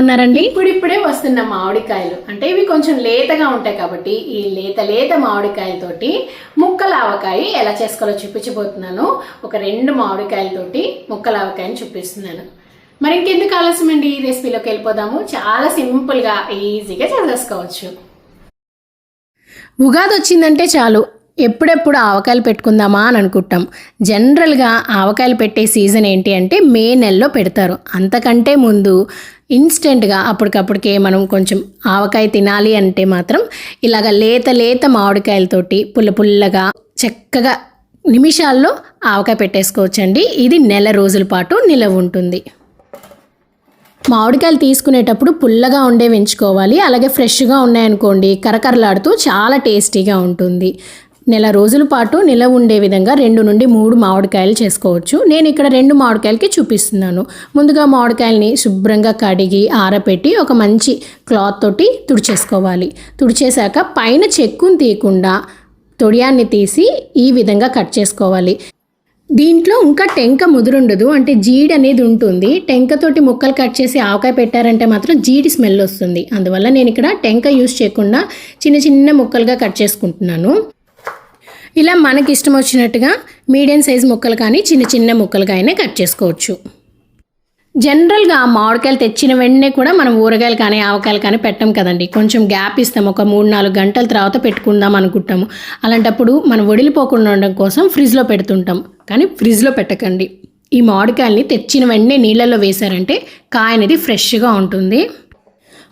ఉన్నారండి? ఇప్పుడిప్పుడే వస్తున్న మామిడికాయలు. అంటే ఇవి కొంచెం లేతగా ఉంటాయి కాబట్టి ఈ లేత లేత మామిడికాయలతోటి ముక్కల ఆవకాయ ఎలా చేసుకోవాలో చూపించబోతున్నాను. ఒక రెండు మామిడికాయలతోటి ముక్కల ఆవకాయని చూపిస్తున్నాను. మరి ఇంకెందుకు ఆలస్యం అండి ఈ రెసిపీలోకి వెళ్ళిపోదాము. చాలా సింపుల్గా ఈజీగా చేసేసుకోవచ్చు. ఉగాది వచ్చిందంటే చాలు. ఎప్పుడెప్పుడు ఆవకాయలు పెట్టుకుందామా అని అనుకుంటాం. జనరల్గా ఆవకాయలు పెట్టే సీజన్ ఏంటి అంటే మే నెలలో పెడతారు. అంతకంటే ముందు ఇన్స్టెంట్గా అప్పటికప్పటికే మనం కొంచెం ఆవకాయ తినాలి అంటే మాత్రం ఇలాగ లేత లేత మామిడికాయలతోటి పుల్ల పుల్లగా చక్కగా నిమిషాల్లో ఆవకాయ పెట్టేసుకోవచ్చండి. ఇది నెల రోజుల పాటు నిలవ ఉంటుంది. మామిడికాయలు తీసుకునేటప్పుడు పుల్లగా ఉండే ఎంచుకోవాలి అలాగే ఫ్రెష్గా ఉన్నాయనుకోండి కరకరలాడుతూ చాలా టేస్టీగా ఉంటుంది. నెల రోజుల పాటు నిలవ ఉండే విధంగా రెండు నుండి మూడు మామిడికాయలు చేసుకోవచ్చు. నేను ఇక్కడ రెండు మామిడికాయలకి చూపిస్తున్నాను. ముందుగా మామిడికాయలని శుభ్రంగా కడిగి ఆరపెట్టి ఒక మంచి క్లాత్ తోటి తుడిచేసుకోవాలి. తుడిచేశాక పైన చెక్కుని తీయకుండా తొడియాన్ని తీసి ఈ విధంగా కట్ చేసుకోవాలి. దీంట్లో ఇంకా టెంక ముదురుండదు. అంటే జీడి అనేది ఉంటుంది. టెంకతోటి ముక్కలు కట్ చేసి ఆవకాయ పెట్టారంటే మాత్రం జీడి స్మెల్ వస్తుంది. అందువల్ల నేను ఇక్కడ టెంక యూస్ చేయకుండా చిన్న చిన్న ముక్కలుగా కట్ చేసుకుంటున్నాను. ఇలా మనకి ఇష్టం వచ్చినట్టుగా మీడియం సైజ్ ముక్కలు కానీ చిన్న చిన్న ముక్కలుగా అయినా కట్ చేసుకోవచ్చు. జనరల్గా మామిడికాయలు తెచ్చిన వెంటనే కూడా మనం ఊరగాయలు కానీ ఆవకాయలు కానీ పెట్టం కదండి. కొంచెం గ్యాప్ ఇస్తాం. ఒక మూడు నాలుగు గంటల తర్వాత పెట్టుకుందాం అనుకుంటాము. అలాంటప్పుడు మనం వడిలిపోకుండా ఉండడం కోసం ఫ్రిడ్జ్లో పెడుతుంటాం. కానీ ఫ్రిడ్జ్లో పెట్టకండి. ఈ మామిడికాయల్ని తెచ్చిన వెంటనే నీళ్ళల్లో వేశారంటే కాయ అనేది ఫ్రెష్గా ఉంటుంది.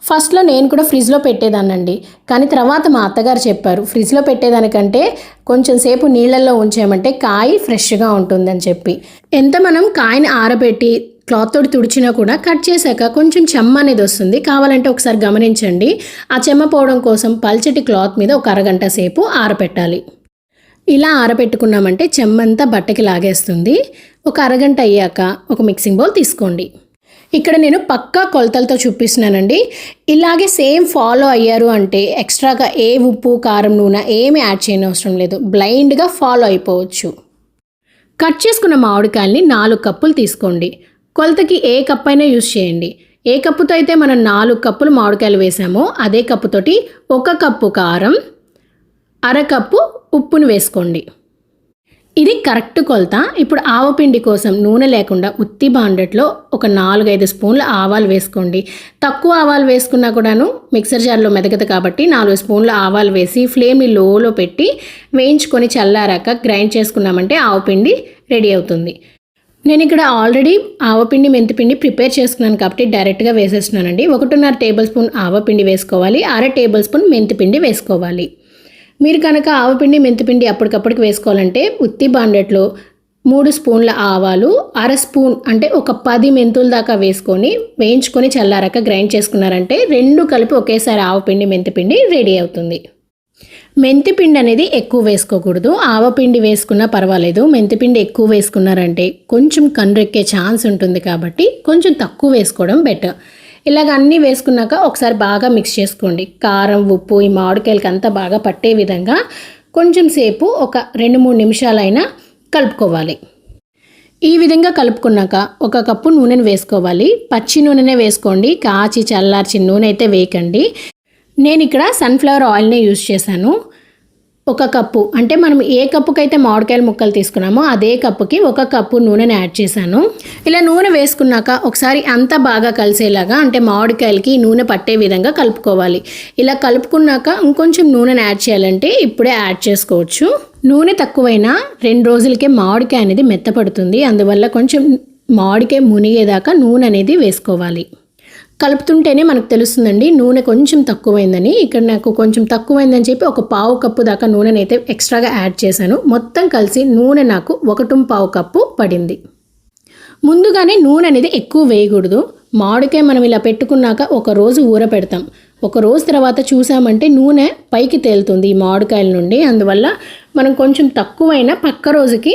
ఫస్ట్లో నేను కూడా ఫ్రిడ్జ్లో పెట్టేదానండి కానీ తర్వాత మా అత్తగారు చెప్పారు ఫ్రిడ్జ్లో పెట్టేదానికంటే కొంచెం సేపు నీళ్ళల్లో ఉంచామంటే కాయ ఫ్రెష్గా ఉంటుందని చెప్పి. ఎంత మనం కాయని ఆరబెట్టి క్లాత్ తోటి తుడిచినా కూడా కట్ చేశాక కొంచెం చెమ్మ అనేది వస్తుంది. కావాలంటే ఒకసారి గమనించండి. ఆ చెమ్మ పోవడం కోసం పల్చటి క్లాత్ మీద ఒక అరగంట సేపు ఆరబెట్టాలి ఇలా ఆరబెట్టుకున్నామంటే చెమ్మంతా బట్టకి లాగేస్తుంది. ఒక అరగంట అయ్యాక ఒక మిక్సింగ్ బౌల్ తీసుకోండి. ఇక్కడ నేను పక్కా కొలతలతో చూపిస్తున్నానండి. ఇలాగే సేమ్ ఫాలో అయ్యారు అంటే ఎక్స్ట్రాగా ఏ ఉప్పు కారం నూనె ఏమి యాడ్ చేయని అవసరం లేదు. బ్లైండ్గా ఫాలో అయిపోవచ్చు. కట్ చేసుకున్న మామిడికాయల్ని నాలుగు కప్పులు తీసుకోండి. కొలతకి ఏ కప్ అయినా యూస్ చేయండి. ఏ కప్పుతో అయితే మనం నాలుగు కప్పులు మామిడికాయలు వేసామో అదే కప్పుతోటి ఒక కప్పు కారం అరకప్పు ఉప్పును వేసుకోండి. ఇది కరెక్ట్ కొలత. ఇప్పుడు ఆవపిండి కోసం నూనె లేకుండా ఉత్తి బాండట్లో ఒక నాలుగైదు స్పూన్ల ఆవాలు వేసుకోండి. తక్కువ ఆవాలు వేసుకున్నా కూడాను మిక్సర్ జార్లో మెదగదు కాబట్టి నాలుగు స్పూన్ల ఆవాలు వేసి ఫ్లేమ్ని లోలో పెట్టి వేయించుకొని చల్లారాక గ్రైండ్ చేసుకున్నామంటే ఆవపిండి రెడీ అవుతుంది. నేను ఇక్కడ ఆల్రెడీ ఆవపిండి మెంతిపిండి ప్రిపేర్ చేసుకున్నాను కాబట్టి డైరెక్ట్గా వేసేస్తున్నానండి. ఒకటిన్నర టేబుల్ స్పూన్ ఆవపిండి వేసుకోవాలి. అర టేబుల్ స్పూన్ మెంతిపిండి వేసుకోవాలి. మీరు కనుక ఆవపిండి మెంతిపిండి అప్పటికప్పటికి వేసుకోవాలంటే ఉత్తి బాండెట్లో మూడు స్పూన్ల ఆవాలు అర స్పూన్ అంటే ఒక పది మెంతుల దాకా వేసుకొని వేయించుకొని చల్లారాక గ్రైండ్ చేసుకున్నారంటే రెండు కలిపి ఒకేసారి ఆవపిండి మెంతిపిండి రెడీ అవుతుంది. మెంతిపిండి అనేది ఎక్కువ వేసుకోకూడదు. ఆవపిండి వేసుకున్నా పర్వాలేదు. మెంతిపిండి ఎక్కువ వేసుకున్నారంటే కొంచెం కండ్రెక్కే ఛాన్స్ ఉంటుంది కాబట్టి కొంచెం తక్కువ వేసుకోవడం బెటర్. ఇలాగ అన్నీ వేసుకున్నాక ఒకసారి బాగా మిక్స్ చేసుకోండి. కారం ఉప్పు ఈ మామిడికాయలకి అంతా బాగా పట్టే విధంగా కొంచెం సేపు ఒక రెండు మూడు నిమిషాలైనా కలుపుకోవాలి. ఈ విధంగా కలుపుకున్నాక ఒక కప్పు నూనెను వేసుకోవాలి. పచ్చి నూనెనే వేసుకోండి. కాచి చల్లార్చి నూనె అయితే వేయకండి. నేను ఇక్కడ సన్ఫ్లవర్ ఆయిల్నే యూజ్ చేశాను. ఒక కప్పు. అంటే మనం ఏ కప్పుకైతే మామిడికాయల ముక్కలు తీసుకున్నామో అదే కప్పుకి ఒక కప్పు నూనెని యాడ్ చేశాను. ఇలా నూనె వేసుకున్నాక ఒకసారి అంతా బాగా కలిసేలాగా అంటే మామిడికాయలకి నూనె పట్టే విధంగా కలుపుకోవాలి. ఇలా కలుపుకున్నాక ఇంకొంచెం నూనెని యాడ్ చేయాలంటే ఇప్పుడే యాడ్ చేసుకోవచ్చు. నూనె తక్కువైనా రెండు రోజులకే మామిడికాయ అనేది మెత్తపడుతుంది. అందువల్ల కొంచెం మామిడికాయ మునిగేదాకా నూనె అనేది వేసుకోవాలి. కలుపుతుంటేనే మనకు తెలుస్తుందండి నూనె కొంచెం తక్కువైందని. ఇక్కడ నాకు కొంచెం తక్కువైందని చెప్పి ఒక పావు కప్పు దాకా నూనెని అయితే ఎక్స్ట్రాగా యాడ్ చేశాను. మొత్తం కలిసి నూనె నాకు ఒకటి పావు కప్పు పడింది. ముందుగానే నూనె అనేది ఎక్కువ వేయకూడదు. మామిడికాయ మనం ఇలా పెట్టుకున్నాక ఒక రోజు ఊర పెడతాం ఒక రోజు తర్వాత చూసామంటే నూనె పైకి తేలుతుంది ఈ మామిడికాయల నుండి. అందువల్ల మనం కొంచెం తక్కువైనా పక్క రోజుకి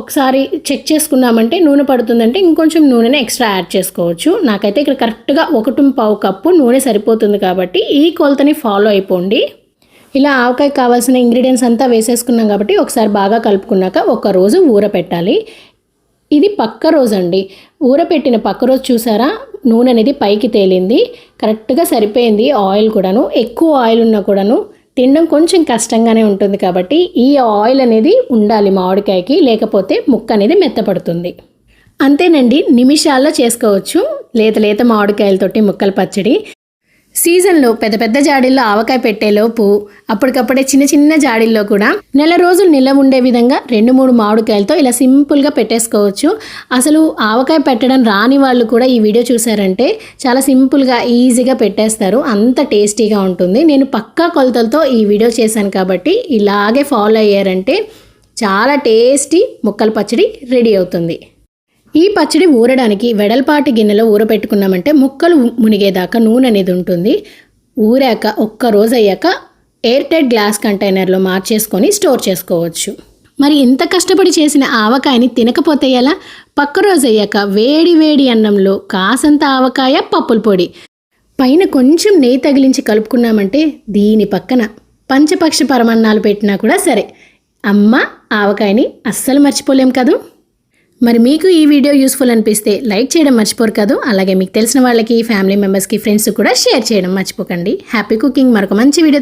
ఒకసారి చెక్ చేసుకున్నామంటే నూనె పడుతుందంటే ఇంకొంచెం నూనెని ఎక్స్ట్రా యాడ్ చేసుకోవచ్చు. నాకైతే ఇక్కడ కరెక్ట్గా ఒకటి పావు కప్పు నూనె సరిపోతుంది కాబట్టి ఈ కొలతని ఫాలో అయిపోండి. ఇలా ఆవకాయ కావాల్సిన ఇంగ్రీడియంట్స్ అంతా వేసేసుకున్నాం కాబట్టి ఒకసారి బాగా కలుపుకున్నాక ఒక రోజు ఊర పెట్టాలి. ఇది పక్క రోజు అండి ఊరపెట్టిన పక్క రోజు చూసారా? నూనె అనేది పైకి తేలింది. కరెక్ట్గా సరిపోయింది ఆయిల్ కూడాను. ఎక్కువ ఆయిల్ ఉన్నా కూడాను తినడం కొంచెం కష్టంగానే ఉంటుంది కాబట్టి ఈ ఆయిల్ అనేది ఉండాలి మామిడికాయకి లేకపోతే ముక్క అనేది మెత్తపడుతుంది. అంతేనండి నిమిషాల్లో చేసుకోవచ్చు. లేత లేత మామిడికాయలతోటి ముక్కల పచ్చడి. సీజన్లో పెద్ద పెద్ద జాడీల్లో ఆవకాయ పెట్టేలోపు అప్పటికప్పుడే చిన్న చిన్న జాడీల్లో కూడా నెల రోజులు నిల్వ ఉండే విధంగా రెండు మూడు మామిడికాయలతో ఇలా సింపుల్గా పెట్టేసుకోవచ్చు. అసలు ఆవకాయ పెట్టడం రాని వాళ్ళు కూడా ఈ వీడియో చూసారంటే చాలా సింపుల్గా ఈజీగా పెట్టేస్తారు. అంత టేస్టీగా ఉంటుంది. నేను పక్కా కొలతలతో ఈ వీడియో చేశాను కాబట్టి ఇలాగే ఫాలో అయ్యారంటే చాలా టేస్టీ ముక్కల పచ్చడి రెడీ అవుతుంది. ఈ పచ్చడి ఊరడానికి వెడల్పాటి గిన్నెలో ఊరపెట్టుకున్నామంటే ముక్కలు మునిగేదాకా నూనె అనేది ఉంటుంది. ఊరాక ఒక్క రోజు అయ్యాక ఎయిర్ టైట్ గ్లాస్ కంటైనర్లో మార్చేసుకొని స్టోర్ చేసుకోవచ్చు. మరి ఇంత కష్టపడి చేసిన ఆవకాయని తినకపోతే ఎలా? పక్క రోజు అయ్యాక వేడి వేడి అన్నంలో కాసంత ఆవకాయ పప్పుల పొడి. పైన కొంచెం నెయ్యి తగిలించి కలుపుకున్నామంటే దీని పక్కన పంచపక్ష పరమన్నాలు పెట్టినా కూడా సరే. అమ్మ ఆవకాయని అస్సలు మర్చిపోలేం కదూ? మరి మీకు ఈ వీడియో యూస్ఫుల్ అనిపిస్తే లైక్ చేయడం మర్చిపోరు కదా. అలాగే మీకు తెలిసిన వాళ్ళకి ఫ్యామిలీ మెంబర్స్కి ఫ్రెండ్స్ కూడా షేర్ చేయడం మర్చిపోకండి. హ్యాపీ కుకింగ్ మరొక మంచి వీడియో